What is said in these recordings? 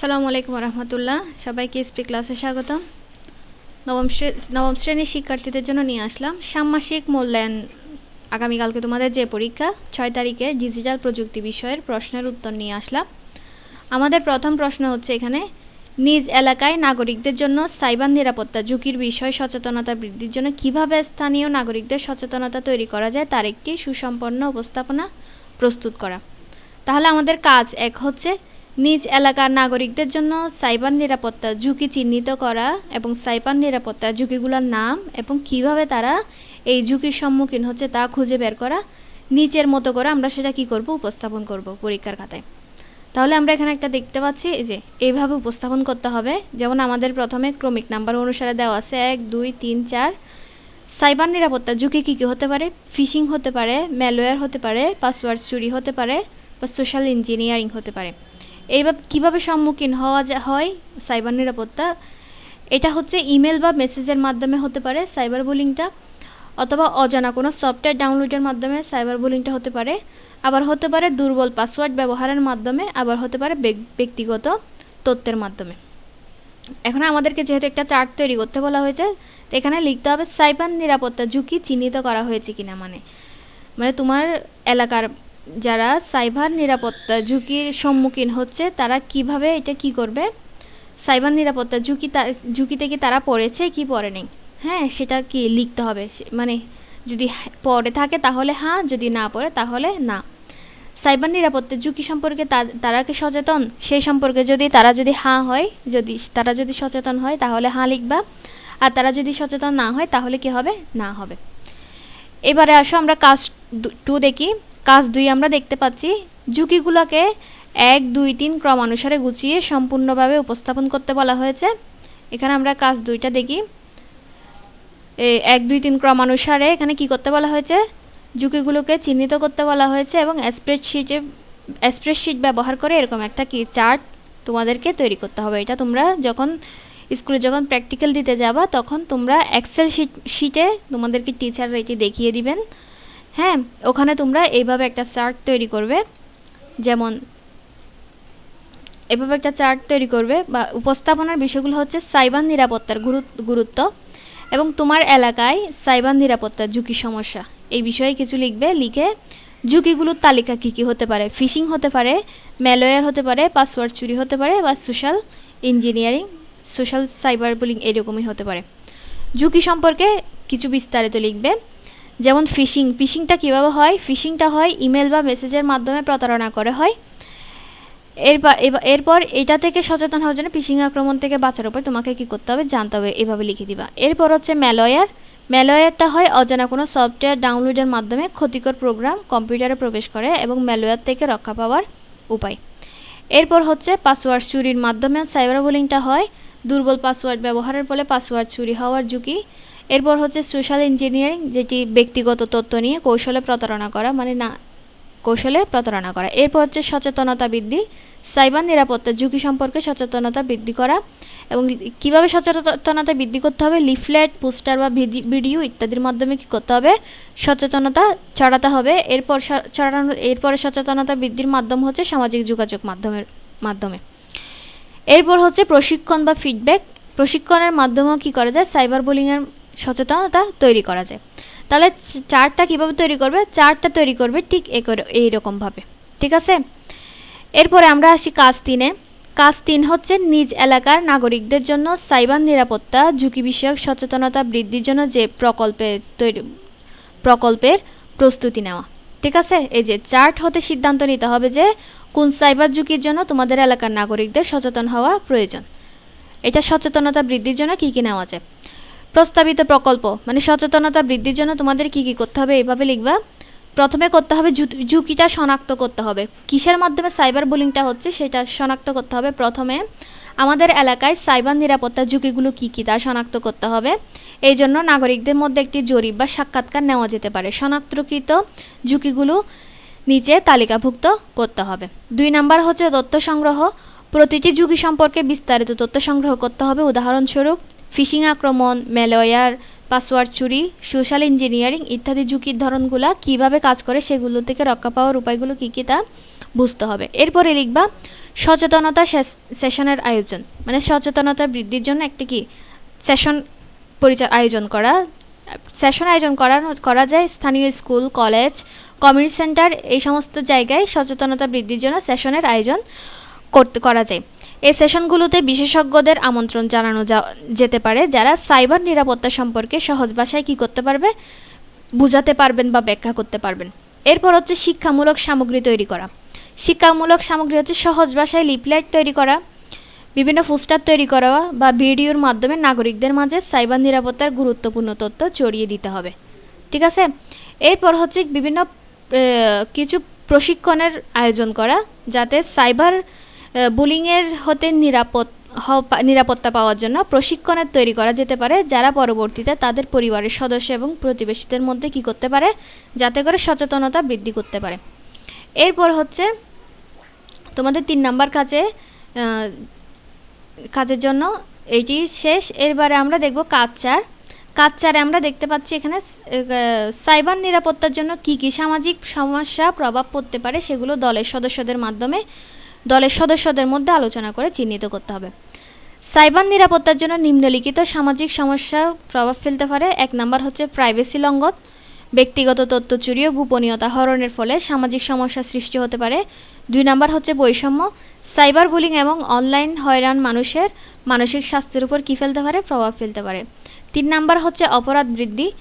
আসসালামু আলাইকুম রহমতুল্লাহ সবাইকে স্পি ক্লাসে স্বাগত নবম নবম শ্রেণির শিক্ষার্থীদের জন্য নিয়ে আসলাম ষান্মাসিক মূল্যায়ন। আগামীকালকে তোমাদের যে পরীক্ষা, ছয় তারিখে ডিজিটাল প্রযুক্তি বিষয়ের প্রশ্নের উত্তর নিয়ে আসলাম। আমাদের প্রথম প্রশ্ন হচ্ছে এখানে, নিজ এলাকায় নাগরিকদের জন্য সাইবার নিরাপত্তা ঝুঁকির বিষয় সচেতনতা বৃদ্ধির জন্য কীভাবে স্থানীয় নাগরিকদের সচেতনতা তৈরি করা যায় তার একটি সুসম্পন্ন উপস্থাপনা প্রস্তুত করা। তাহলে আমাদের কাজ এক হচ্ছে নিজ এলাকার নাগরিকদের জন্য সাইবার নিরাপত্তা ঝুঁকি চিহ্নিত করা এবং সাইবার নিরাপত্তা ঝুঁকিগুলোর নাম এবং কীভাবে তারা এই ঝুঁকির সম্মুখীন হচ্ছে তা খুঁজে বের করা, নিচের মতো করে আমরা সেটা কি করব, উপস্থাপন করব পরীক্ষার খাতায়। তাহলে আমরা এখানে একটা দেখতে পাচ্ছি যে এইভাবে উপস্থাপন করতে হবে। যেমন আমাদের প্রথমে ক্রমিক নাম্বার অনুসারে দেওয়া আছে এক, দুই, তিন, চার। সাইবার নিরাপত্তা ঝুঁকি কী কী হতে পারে? ফিশিং হতে পারে ম্যালওয়্যার হতে পারে, পাসওয়ার্ড চুরি হতে পারে বা সোশ্যাল ইঞ্জিনিয়ারিং হতে পারে। এইভাবে কীভাবে সম্মুখীন হওয়া যা- হয়? সাইবার নিরাপত্তা। এটা হচ্ছে ইমেল বা মেসেজের মাধ্যমে হতে পারে সাইবার বুলিংটা, অথবা অজানা কোনো সফটওয়্যার ডাউনলোডের মাধ্যমে সাইবার বুলিংটা হতে পারে। আবার হতে পারে দুর্বল পাসওয়ার্ড ব্যবহারের মাধ্যমে, আবার হতে পারে ব্যক্তিগত তথ্যের মাধ্যমে। এখন আমাদেরকে যেহেতু একটা চার্ট তৈরি করতে বলা হয়েছে, তো এখানে লিখতে হবে সাইবার নিরাপত্তা ঝুঁকি চিহ্নিত করা হয়েছে কিনা মানে। মানে তোমার এলাকার যারা সাইবার নিরাপত্তা ঝুঁকির সম্মুখীন হচ্ছে, তারা কীভাবে এটা কি করবে? সাইবার নিরাপত্তা ঝুঁকি তা- ঝুঁকিতে কি তারা পড়েছে কি পড়েনি? হ্যাঁ সেটা কি লিখতে হবে? মানে যদি পড়ে থাকে তাহলে হ্যাঁ যদি না পড়ে তাহলে না। সাইবার নিরাপত্তা ঝুঁকি সম্পর্কে তারা কি সচেতন? সেই সম্পর্কে যদি তারা যদি হাঁ হয়, যদি তারা যদি সচেতন হয় তাহলে হাঁ লিখবা। আর তারা যদি সচেতন না হয় তাহলে কি হবে? না হবে। এবারে আসো আমরা কাজ টু দেখি। কাজ দুই আমরা দেখতে পাচ্ছি। ঝুঁকিগুলোকে এক, দুই, তিন ক্রমানুসারে গুছিয়ে সম্পূর্ণভাবে উপস্থাপন করতে বলা হয়েছে। এখানে আমরা কাজ দুইটা দেখি। এক, দুই, তিন ক্রমানুসারে এখানে কি করতে বলা হয়েছে? ঝুঁকিগুলোকে চিহ্নিত করতে বলা হয়েছে এবং স্প্রেডশিটে স্প্রেডশিট ব্যবহার করে এরকম একটা কি চার্ট তোমাদেরকে তৈরি করতে হবে। এটা তোমরা যখন স্কুলে যখন প্র্যাকটিক্যাল দিতে যাবা, তখন তোমরা এক্সেল শিট শিটে তোমাদেরকে টিচার এটি দেখিয়ে দিবেন। হ্যাঁ ওখানে তোমরা এইভাবে একটা চার্ট তৈরি করবে, যেমন এভাবে একটা চার্ট তৈরি করবে, বা উপস্থাপনার বিষয়গুলো হচ্ছে সাইবার নিরাপত্তার গুরুত্ব এবং তোমার এলাকায় সাইবার নিরাপত্তার ঝুঁকি সমস্যা। এই বিষয়ে কিছু লিখবে, লিখে ঝুঁকিগুলোর তালিকা কী কী হতে পারে? ফিশিং হতে পারে, ম্যালওয়্যার হতে পারে, পাসওয়ার্ড চুরি হতে পারে, বা social engineering, social cyber bullying এরকমই হতে পারে। ঝুঁকি সম্পর্কে কিছু বিস্তারিত লিখবে। যেমন ফিশিং ফিশিংটা কীভাবে হয়? ফিশিংটা হয় ইমেল বা মেসেজের মাধ্যমে প্রতারণা করে, হয়। এরপর এরপর এটা থেকে সচেতন হওয়ার জন্য ফিশিং আক্রমণ থেকে বাঁচার উপর তোমাকে কি করতে হবে? জানতে হবে, এভাবে লিখে দিবা। এরপর হচ্ছে ম্যালওয়্যার ম্যালওয়্যারটা হয় অজানা কোনো সফটওয়্যার ডাউনলোডের মাধ্যমে ক্ষতিকর প্রোগ্রাম কম্পিউটারে প্রবেশ করে এবং ম্যালওয়্যার থেকে রক্ষা পাওয়ার উপায়। এরপর হচ্ছে পাসওয়ার্ড চুরির মাধ্যমে সাইবার বুলিংটা হয়। দুর্বল পাসওয়ার্ড ব্যবহারের ফলে পাসওয়ার্ড চুরি হওয়ার ঝুঁকি এরপর হচ্ছে সোশ্যাল ইঞ্জিনিয়ারিং যেটি ব্যক্তিগত তথ্য নিয়ে কৌশলে প্রতারণা করা মানে না, কৌশলে প্রতারণা করা। এরপর হচ্ছে সচেতনতা বৃদ্ধি সাইবার নিরাপত্তার ঝুঁকি সম্পর্কে সচেতনতা বৃদ্ধি করা এবং কীভাবে সচেতনতা বৃদ্ধি করতে হবে লিফলেট পোস্টার বা ভিডি- ভিডিও ইত্যাদির মাধ্যমে কি করতে হবে, সচেতনতা ছড়াতে হবে। এরপর ছড়ানো, এরপরে সচেতনতা বৃদ্ধির মাধ্যম হচ্ছে সামাজিক যোগাযোগ মাধ্যমের, মাধ্যমে। এরপর হচ্ছে প্রশিক্ষণ বা ফিডব্যাক প্রশিক্ষণের মাধ্যমেও কী করা যায় সাইবার বুলিংয়ের সচেতনতা তৈরি করা যায়। তাহলে চার্টটা কীভাবে তৈরি করবে? চার্টটা তৈরি করবে ঠিক এইরকমভাবে ঠিক আছে? এরপরে আমরা আসি কাজ তিনে। কাজ তিন হচ্ছে নিজ এলাকার নাগরিকদের জন্য সাইবার নিরাপত্তা, ঝুঁকি বিষয়ক সচেতনতা বৃদ্ধির জন্য যে প্রকল্পে তৈরি, প্রকল্পের প্রস্তুতি নেওয়া। ঠিক আছে? এই যে চার্ট হতে সিদ্ধান্ত নিতে হবে যে কোন সাইবার ঝুঁকির জন্য তোমাদের এলাকার নাগরিকদের সচেতন হওয়া প্রয়োজন। এটা সচেতনতা বৃদ্ধির জন্য কী কী নেওয়া যায়? প্রস্তাবিত প্রকল্প। মানে সচেতনতা বৃদ্ধির জন্য তোমাদের কি কি করতে হবে এইভাবে লিখবা। প্রথমে করতে হবে ঝুঁকিটা শনাক্ত করতে হবে। কিসের মাধ্যমে সাইবার বুলিংটা হচ্ছে সেটা শনাক্ত করতে হবে। প্রথমে আমাদের এলাকায় সাইবার নিরাপত্তা ঝুঁকিগুলো কী কী তা শনাক্ত করতে হবে। এই জন্য নাগরিকদের মধ্যে একটি জরিপ বা সাক্ষাৎকার নেওয়া যেতে পারে। শনাক্তকৃত ঝুঁকিগুলো নিচে তালিকাভুক্ত করতে হবে। দুই নাম্বার হচ্ছে তথ্য সংগ্রহ। প্রতিটি ঝুঁকি সম্পর্কে বিস্তারিত তথ্য সংগ্রহ করতে হবে। উদাহরণস্বরূপ ফিশিং আক্রমণ, ম্যালওয়্যার, পাসওয়ার্ড চুরি, সোশ্যাল ইঞ্জিনিয়ারিং ইত্যাদি ঝুঁকির ধরনগুলো কীভাবে কাজ করে সেগুলো থেকে রক্ষা পাওয়ার উপায়গুলো কী কী তা বুঝতে হবে। এরপরে লিখবা, সচেতনতা সেশনের আয়োজন। মানে সচেতনতা বৃদ্ধির জন্য একটি কি? সেশন পরিচয় আয়োজন করা। সেশন আয়োজন করা করা যায় স্থানীয় স্কুল, কলেজ, কমিউনিটি সেন্টার, এই সমস্ত জায়গায় সচেতনতা বৃদ্ধির জন্য সেশনের আয়োজন করতে, করা যায়। এই সেশনগুলোতে বিশেষজ্ঞদের আমন্ত্রণ জানানো যেতে পারে, যারা সাইবার নিরাপত্তা সম্পর্কে সহজ ভাষায় কী করতে পারবে, বুঝাতে পারবেন বা ব্যাখ্যা করতে পারবেন। এরপর হচ্ছে শিক্ষামূলক সামগ্রী তৈরি করা। শিক্ষামূলক সামগ্রী হচ্ছে সহজ ভাষায় লিপলেট তৈরি করা, বিভিন্ন পোস্টার তৈরি করা বা ভিডিওর মাধ্যমে নাগরিকদের মাঝে সাইবার নিরাপত্তার গুরুত্বপূর্ণ তথ্য ছড়িয়ে দিতে হবে। ঠিক আছে? এরপর হচ্ছে বিভিন্ন কিছু প্রশিক্ষণের আয়োজন করা, যাতে সাইবার বুলিংয়ের হতে নিরাপদ নিরাপত্তা পাওয়ার জন্য প্রশিক্ষণের তৈরি করা যেতে পারে, যারা পরবর্তীতে তাদের পরিবারের সদস্য এবং প্রতিবেশীদের মধ্যে কি করতে পারে, যাতে করে সচেতনতা বৃদ্ধি করতে পারে। এরপর হচ্ছে, তোমাদের তিন নাম্বার কাজে কাজের জন্য এটি শেষ। এরবারে আমরা দেখব কাজ চার। কাজ চারে আমরা দেখতে পাচ্ছি এখানে সাইবার নিরাপত্তার জন্য কি কি সামাজিক সমস্যা, প্রভাব পড়তে পারে সেগুলো দলের সদস্যদের মাধ্যমে দলের সদস্যদের মধ্যে আলোচনা করে চিহ্নিত করতে হবে। সাইবার নিরাপত্তার জন্য নিম্নলিখিত সামাজিক সমস্যা প্রভাব ফেলতে পারে। এক নাম্বার হচ্ছে প্রাইভেসি লঙ্ঘন। ব্যক্তিগত তথ্য চুরি ও গোপনীয়তা হরণের ফলে সামাজিক সমস্যা সৃষ্টি হতে পারে। দুই নাম্বার হচ্ছে বৈষম্য। সাইবার বুলিং এবং অনলাইন হয়রান মানুষের মানসিক স্বাস্থ্যের উপর কী ফেলতে পারে? প্রভাব ফেলতে পারে। তিন নাম্বার হচ্ছে অপরাধ বৃদ্ধি।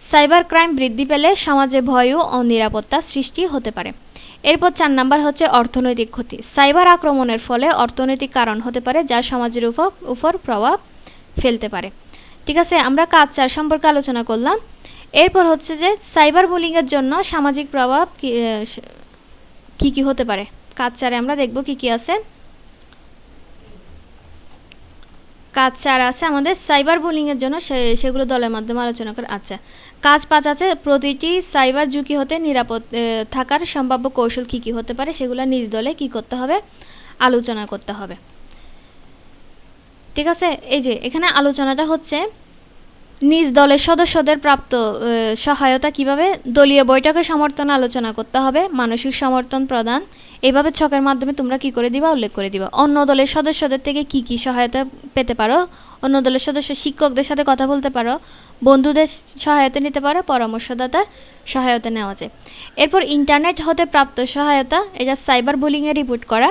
সাইবার ক্রাইম বৃদ্ধি পেলে সমাজে ভয় ও অনিরাপত্তা সৃষ্টি হতে পারে। এরপর চার নাম্বার হচ্ছে অর্থনৈতিক ক্ষতি। সাইবার আক্রমণের ফলে অর্থনৈতিক কারণ হতে পারে যা সমাজের উপর উপর প্রভাব ফেলতে পারে। ঠিক আছে, আমরা কাজ চার সম্পর্কে আলোচনা করলাম। এরপর হচ্ছে যে সাইবার বুলিংয়ের জন্য সামাজিক প্রভাব কি কী হতে পারে? কাজ চারে আমরা দেখব কী কী আছে। কাজ চার আছে। আমাদের সাইবার বুলিংয়ের জন্য সেগুলো দলের মাধ্যমে আলোচনা করে আচ্ছা। কাজ পাঁচ আছে, প্রতিটি সাইবার ঝুঁকি হতে নিরাপদ থাকার সম্ভাব্য কৌশল কী কী হতে পারে সেগুলো নিজ দলে কী করতে হবে, আলোচনা করতে হবে। ঠিক আছে? এই যে, এখানে আলোচনাটা হচ্ছে নিজ দলের সদস্যদের প্রাপ্ত সহায়তা কীভাবে? দলীয় বৈঠকে সমর্থন আলোচনা করতে হবে, মানসিক সমর্থন প্রদান। এইভাবে ছকের মাধ্যমে তোমরা কি করে দিবা? উল্লেখ করে দিবা। অন্য দলের সদস্যদের থেকে কি কি সহায়তা পেতে পারো? অন্য দলের সদস্য শিক্ষকদের সাথে কথা বলতে পারো? বন্ধুদের সহায়তা নিতে পারো? পরামর্শদাতার সহায়তা নেওয়া যায়। এরপর ইন্টারনেট হতে প্রাপ্ত সহায়তা, এটা সাইবার বুলিংয়ে রিপোর্ট করা,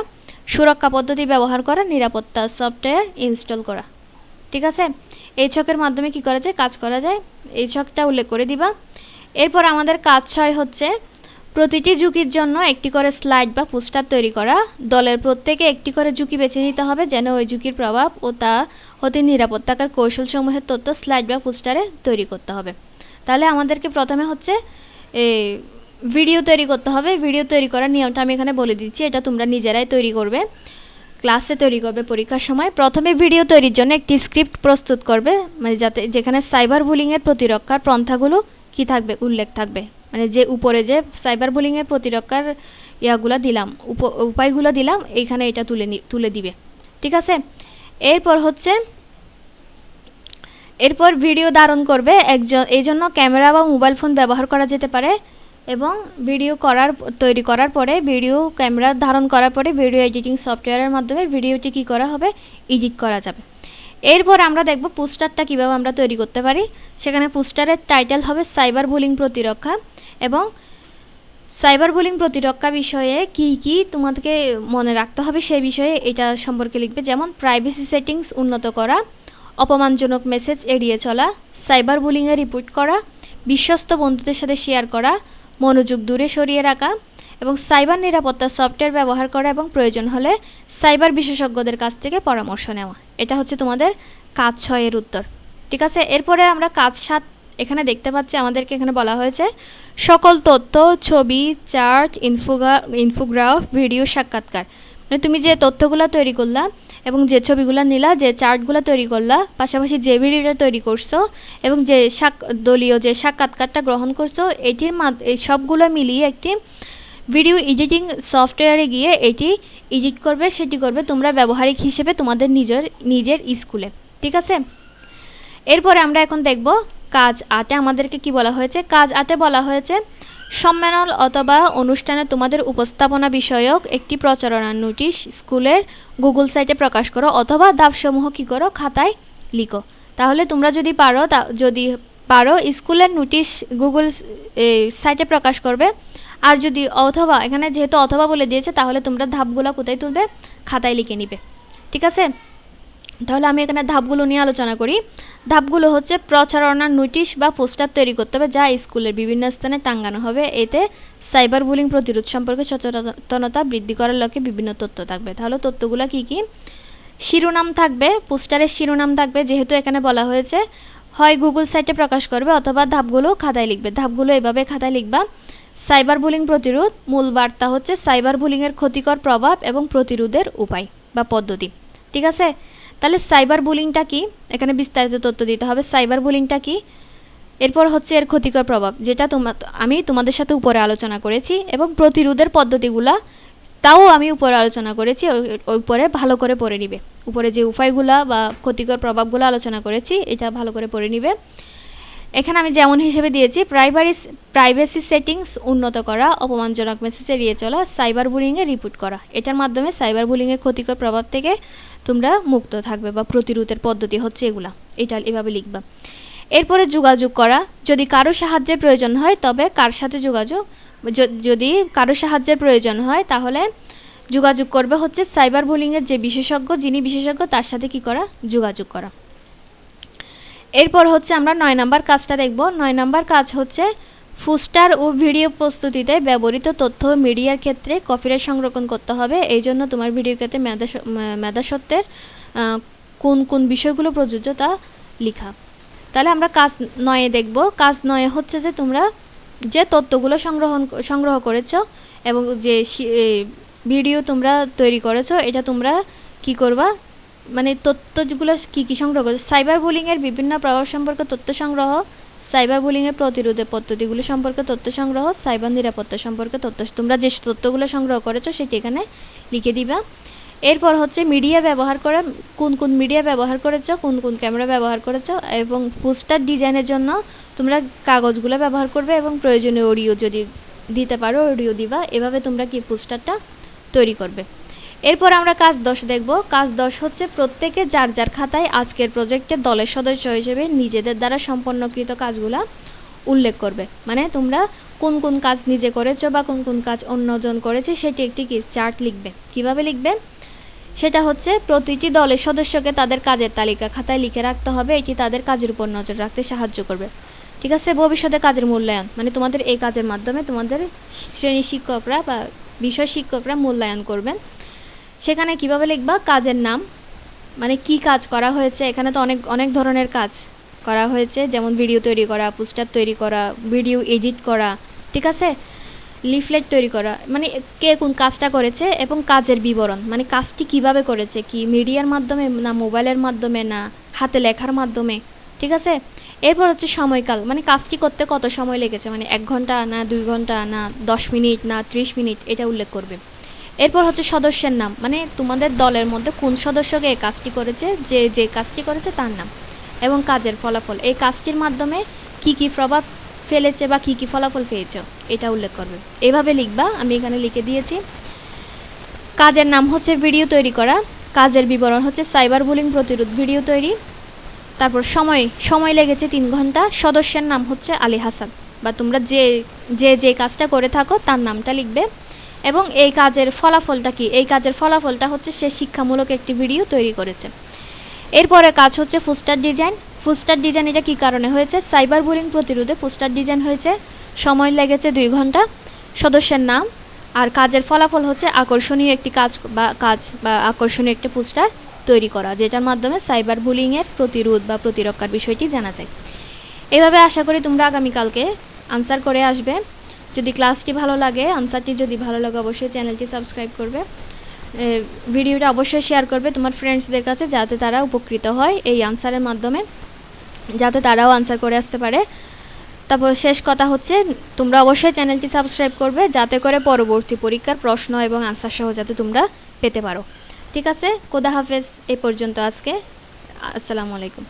সুরক্ষা পদ্ধতি ব্যবহার করা, নিরাপত্তা সফটওয়্যার ইনস্টল করা। ঠিক আছে? এই ছকের মাধ্যমে কি করা যায়? কাজ করা যায়। এই ছকটা উল্লেখ করে দিবা। এরপর আমাদের কাজ ছয় হচ্ছে প্রতিটি ঝুঁকির জন্য একটি করে স্লাইড বা পোস্টার তৈরি করা। দলের প্রত্যেকে একটি করে ঝুঁকি বেছে নিতে হবে যেন ওই ঝুঁকির প্রভাব ও তা হতে নিরাপত্তাকার কৌশলসমূহের তথ্য, স্লাইড বা পোস্টারে তৈরি করতে হবে। তাহলে আমাদেরকে প্রথমে হচ্ছে ভিডিও তৈরি করতে হবে। ভিডিও তৈরি করার নিয়মটা আমি এখানে বলে দিচ্ছি। এটা তোমরা নিজেরাই তৈরি করবে। ক্লাসে তৈরি করবে পরীক্ষার সময়। প্রথমে ভিডিও তৈরির জন্য একটি স্ক্রিপ্ট প্রস্তুত করবে মানে যাতে যেখানে সাইবার বুলিংয়ের প্রতিরক্ষার পন্থাগুলো কি থাকবে, উল্লেখ থাকবে। মানে যে উপরে যে সাইবার বুলিংয়ের প্রতিরক্ষার ইয়াগুলা দিলাম, উপ- উপায়গুলো দিলাম, এইখানে এটা তুলে তুলে দিবে। ঠিক আছে? এরপর হচ্ছে, এরপর ভিডিও ধারণ করবে একজন, এই জন্য ক্যামেরা বা মোবাইল ফোন ব্যবহার করা যেতে পারে। এবং ভিডিও করার, তৈরি করার পরে ভিডিও ক্যামেরা ধারণ করার পরে ভিডিও এডিটিং সফটওয়্যারের মাধ্যমে ভিডিওটি কী করা হবে, এডিট করা যাবে। এরপর আমরা দেখব পোস্টারটা কীভাবে আমরা তৈরি করতে পারি। সেখানে পোস্টারের টাইটেল হবে সাইবার বুলিং প্রতিরক্ষা এবং সাইবার বুলিং প্রতিরক্ষা বিষয়ে কি কি তোমাদেরকে মনে রাখতে হবে সেই বিষয়ে এটা সম্পর্কে লিখবে। যেমন প্রাইভেসি সেটিংস উন্নত করা, অপমানজনক মেসেজ এড়িয়ে চলা, সাইবার বুলিংয়ে রিপোর্ট করা, বিশ্বস্ত বন্ধুদের সাথে শেয়ার করা মনোযোগ দূরে সরিয়ে রাখা এবং সাইবার নিরাপত্তা সফটওয়্যার ব্যবহার করা এবং প্রয়োজন হলে সাইবার বিশেষজ্ঞদের কাছ থেকে পরামর্শ নেওয়া। এটা হচ্ছে তোমাদের কাজ ছয়ের উত্তর। ঠিক আছে? এরপরে আমরা কাজ সাত এখানে দেখতে পাচ্ছি, আমাদেরকে এখানে বলা হয়েছে, সকল তথ্য, ছবি, চার্ট, ইনফোগা, ইনফোগ্রাফ, ভিডিও সাক্ষাৎকার। মানে তুমি যে তথ্যগুলো তৈরি করলা এবং যে ছবিগুলো নিলা, যে চার্টগুলো তৈরি করলা, পাশাপাশি যে ভিডিওটা তৈরি করছ, এবং যে সাক, দলীয় যে সাক্ষাৎকারটা গ্রহণ করছ, এটির সবগুলো মিলিয়ে একটি ভিডিও এডিটিং সফটওয়্যারে গিয়ে এটি এডিট করবে, সেটি করবে তোমরা ব্যবহারিক হিসেবে তোমাদের নিজের নিজের স্কুলে। ঠিক আছে? এরপরে আমরা এখন দেখব কাজ আটে। আমাদেরকে কি বলা হয়েছে? কাজ আটে বলা হয়েছে সম্মেলন অথবা অনুষ্ঠানে তোমাদের উপস্থাপনা বিষয়ক একটি প্রচারণার নোটিশ স্কুলের গুগল সাইটে প্রকাশ করো অথবা ধাপসমূহ কি করো খাতায় লিখো। তাহলে তোমরা যদি পারো তা, যদি পারো, স্কুলের নোটিশ গুগল সাইটে প্রকাশ করবে। আর যদি অথবা, এখানে যেহেতু অথবা বলে দিয়েছে, তাহলে তোমরা ধাপগুলো কোথায় তুলবে? খাতায় লিখে নিবে। ঠিক আছে? তাহলে আমি এখানে ধাপগুলো নিয়ে আলোচনা করি। ধাপগুলো হচ্ছে প্রচারণার নোটিশ বা পোস্টার তৈরি করতে হবে, যা স্কুলের বিভিন্ন স্থানে টাঙ্গানো হবে। এতে সাইবার বুলিং প্রতিরোধ সম্পর্কে সচেতনতা বৃদ্ধি করার লক্ষ্যে বিভিন্ন তথ্য থাকবে। তাহলে তথ্যগুলো কি কি? শিরোনাম থাকবে, পোস্টারের শিরোনাম থাকবে, যেহেতু এখানে বলা হয়েছে, হয় গুগল সাইটে প্রকাশ করবে অথবা ধাপগুলো খাতায় লিখবে। ধাপগুলো এভাবে খাতায় লিখবা। সাইবার বুলিং প্রতিরোধ, মূল বার্তা হচ্ছে সাইবার বুলিংয়ের ক্ষতিকর প্রভাব এবং প্রতিরোধের উপায় বা পদ্ধতি। ঠিক আছে? তাহলে সাইবার বুলিংটা কি? এখানে বিস্তারিত তথ্য দিতে হবে। সাইবার বুলিংটা কি? এরপর হচ্ছে এর ক্ষতিকর প্রভাব, যেটা তোমার আমি তোমাদের সাথে উপরে আলোচনা করেছি এবং প্রতিরোধের পদ্ধতিগুলা তাও আমি উপরে আলোচনা করেছি ওই উপরে ভালো করে পড়ে নিবে। উপরে যে উপায়গুলা বা ক্ষতিকর প্রভাবগুলো আলোচনা করেছি, এটা ভালো করে পড়ে নিবে। এখানে আমি যেমন হিসেবে দিয়েছি প্রাইভারি প্রাইভেসি সেটিংস উন্নত করা, অপমানজনক মেসেজ এড়িয়ে চলা সাইবার বুলিংয়ে রিপোর্ট করা। এটার মাধ্যমে সাইবার বুলিংয়ের ক্ষতিকর প্রভাব থেকে তোমরা মুক্ত থাকবে বা প্রতিরোধের পদ্ধতি হচ্ছে এগুলা। এটা এভাবে লিখবা। এরপরে যোগাযোগ করা, যদি কারও সাহায্যের প্রয়োজন হয়, তবে কার সাথে যোগাযোগ? যদি কারও সাহায্যের প্রয়োজন হয়, তাহলে যোগাযোগ করবে হচ্ছে সাইবার বুলিংয়ের যে বিশেষজ্ঞ, যিনি বিশেষজ্ঞ, তার সাথে কি করা? যোগাযোগ করা। এরপর হচ্ছে আমরা নয় নাম্বার কাজটা দেখব। নয় নাম্বার কাজ হচ্ছে ফুস্টার ও ভিডিও প্রস্তুতিতে ব্যবহৃত তথ্য মিডিয়ার ক্ষেত্রে কপিরাইট সংরক্ষণ করতে হবে। এই জন্য তোমার ভিডিও ক্ষেত্রে মেধা মেধাসত্ত্বের কোন কোন বিষয়গুলো প্রযোজ্য তা লিখা। তাহলে আমরা কাজ নয়ে দেখব। কাজ নয়ে হচ্ছে যে তোমরা যে তথ্যগুলো সংগ্রহণ, সংগ্রহ করেছ এবং যে ভিডিও তোমরা তৈরি করেছ, এটা তোমরা কি করবা? মানে তথ্যগুলো কী কী সংগ্রহ করেছ সাইবার বুলিংয়ের বিভিন্ন প্রভাব সম্পর্কে তথ্য সংগ্রহ সাইবার বুলিংয়ের প্রতিরোধের পদ্ধতিগুলো সম্পর্কে তথ্য সংগ্রহ সাইবার নিরাপত্তা সম্পর্কে তথ্য। তোমরা যে তথ্যগুলো সংগ্রহ করেছ সেটি এখানে লিখে দিবা। এরপর হচ্ছে মিডিয়া ব্যবহার করে, কোন কোন মিডিয়া ব্যবহার করেছ, কোন কোন ক্যামেরা ব্যবহার করেছ, এবং পোস্টার ডিজাইনের জন্য তোমরা কাগজগুলো ব্যবহার করবে এবং প্রয়োজনীয় অডিও যদি দিতে পারো অডিও দিবা। এভাবে তোমরা কি পোস্টারটা তৈরি করবে? এরপর আমরা কাজ দশ দেখব। কাজ দশ হচ্ছে প্রত্যেকে যার যার খাতায় আজকের প্রজেক্টের দলের সদস্য হিসেবে নিজেদের দ্বারা সম্পন্নকৃত কাজগুলা উল্লেখ করবে। মানে তোমরা কোন কোন কাজ নিজে করেছ বা কোন কোন কাজ অন্যজন করেছে সেটি একটি কি চার্ট লিখবে। কীভাবে লিখবে? সেটা হচ্ছে প্রতিটি দলের সদস্যকে তাদের কাজের তালিকা খাতায় লিখে রাখতে হবে। এটি তাদের কাজের উপর নজর রাখতে সাহায্য করবে। ঠিক আছে? ভবিষ্যতে কাজের মূল্যায়ন। মানে তোমাদের এই কাজের মাধ্যমে তোমাদের শ্রেণি শিক্ষকরা বা বিষয় শিক্ষকরা মূল্যায়ন করবেন। সেখানে কীভাবে লিখবা? কাজের নাম। মানে কি কাজ করা হয়েছে? এখানে তো অনেক অনেক ধরনের কাজ করা হয়েছে। যেমন ভিডিও তৈরি করা পোস্টার তৈরি করা ভিডিও এডিট করা, ঠিক আছে? লিফলেট তৈরি করা। মানে কে কোন কাজটা করেছে এবং কাজের বিবরণ। মানে কাজটি কীভাবে করেছে? কি মিডিয়ার মাধ্যমে না মোবাইলের মাধ্যমে না হাতে লেখার মাধ্যমে? ঠিক আছে? এরপর হচ্ছে সময়কাল। মানে কাজটি করতে কত সময় লেগেছে? মানে এক ঘণ্টা না দুই ঘণ্টা না দশ মিনিট না ত্রিশ মিনিট? এটা উল্লেখ করবে। এরপর হচ্ছে সদস্যের নাম। মানে তোমাদের দলের মধ্যে কোন সদস্যকে এই কাজটি করেছে, যে যে কাজটি করেছে তার নাম এবং কাজের ফলাফল। এই কাজটির মাধ্যমে কি কি প্রভাব ফেলেছে বা কি কি ফলাফল পেয়েছ, এটা উল্লেখ করবে। এভাবে লিখবা, আমি এখানে লিখে দিয়েছি। কাজের নাম হচ্ছে ভিডিও তৈরি করা। কাজের বিবরণ হচ্ছে সাইবার বুলিং প্রতিরোধ ভিডিও তৈরি। তারপর সময় সময় লেগেছে তিন ঘণ্টা। সদস্যের নাম হচ্ছে আলী হাসান বা তোমরা যে যে যে কাজটা করে থাকো তার নামটা লিখবে। এবং এই কাজের ফলাফলটা কি? এই কাজের ফলাফলটা হচ্ছে সে শিক্ষামূলক একটি ভিডিও তৈরি করেছে। এরপরে কাজ হচ্ছে পোস্টার ডিজাইন। পোস্টার ডিজাইন এটা কী কারণে হয়েছে? সাইবার বুলিং প্রতিরোধে পোস্টার ডিজাইন হয়েছে। সময় লেগেছে দুই ঘণ্টা। সদস্যের নাম আর কাজের ফলাফল হচ্ছে আকর্ষণীয় একটি কাজ বা কাজ বা আকর্ষণীয় একটি পোস্টার তৈরি করা, যেটার মাধ্যমে সাইবার বুলিংয়ের প্রতিরোধ বা প্রতিরক্ষার বিষয়টি জানা যায়। এভাবে আশা করি তোমরা আগামীকালকে আনসার করে আসবে। যদি ক্লাসটি ভালো লাগে, আনসারটি যদি ভালো লাগে, অবশ্যই চ্যানেলটি সাবস্ক্রাইব করবে। ভিডিওটা অবশ্যই শেয়ার করবে তোমার ফ্রেন্ডসদের কাছে যাতে তারা উপকৃত হয় এই আনসারের মাধ্যমে, যাতে তারাও আনসার করে আসতে পারে। তারপর শেষ কথা হচ্ছে, তোমরা অবশ্যই চ্যানেলটি সাবস্ক্রাইব করবে যাতে করে পরবর্তী পরীক্ষার প্রশ্ন এবং আনসার সহ যাতে তোমরা পেতে পারো। ঠিক আছে কোদা হাফেজ, এ পর্যন্ত আজকে। আসসালামু আলাইকুম।